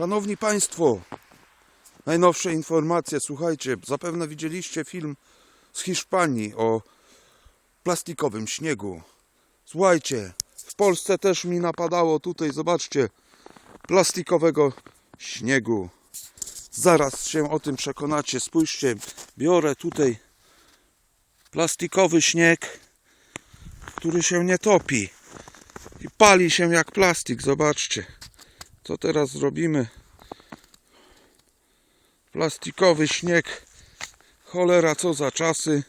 Szanowni Państwo, najnowsze informacje, słuchajcie, zapewne widzieliście film z Hiszpanii o plastikowym śniegu. Słuchajcie, w Polsce też mi napadało tutaj, zobaczcie, plastikowego śniegu. Zaraz się o tym przekonacie. Spójrzcie, biorę tutaj plastikowy śnieg, który się nie topi i pali się jak plastik. Zobaczcie, co teraz zrobimy. Plastikowy śnieg. Cholera, co za czasy.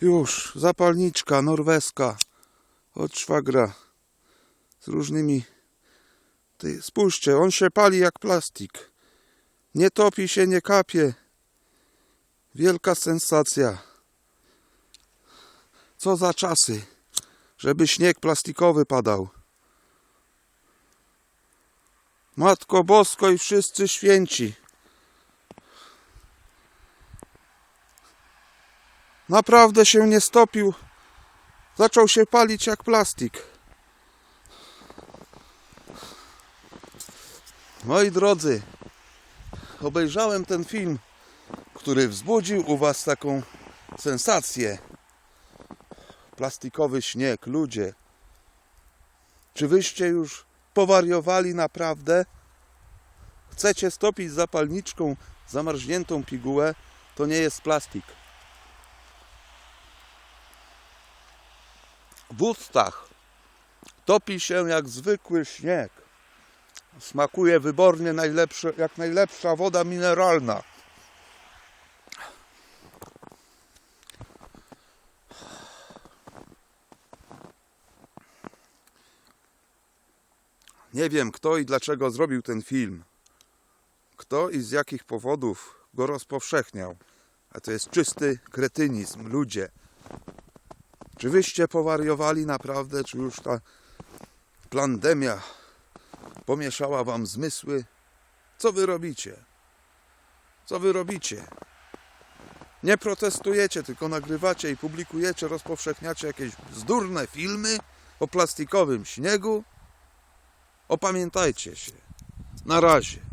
Już, zapalniczka norweska od szwagra z różnymi. Ty, spójrzcie, on się pali jak plastik. Nie topi się, nie kapie. Wielka sensacja. Co za czasy, żeby śnieg plastikowy padał. Matko Bosko i wszyscy święci. Naprawdę się nie stopił. Zaczął się palić jak plastik. Moi drodzy, obejrzałem ten film, który wzbudził u Was taką sensację. Plastikowy śnieg, ludzie. Czy wyście już powariowali naprawdę? Chcecie stopić zapalniczką zamarzniętą pigułę? To nie jest plastik. W ustach topi się jak zwykły śnieg. Smakuje wybornie najlepsze, jak najlepsza woda mineralna. Nie wiem kto i dlaczego zrobił ten film. Kto i z jakich powodów go rozpowszechniał. A to jest czysty kretynizm, ludzie. Czy wyście powariowali naprawdę, czy już ta plandemia pomieszała wam zmysły? Co wy robicie? Co wy robicie? Nie protestujecie, tylko nagrywacie i publikujecie, rozpowszechniacie jakieś bzdurne filmy o plastikowym śniegu? Opamiętajcie się. Na razie.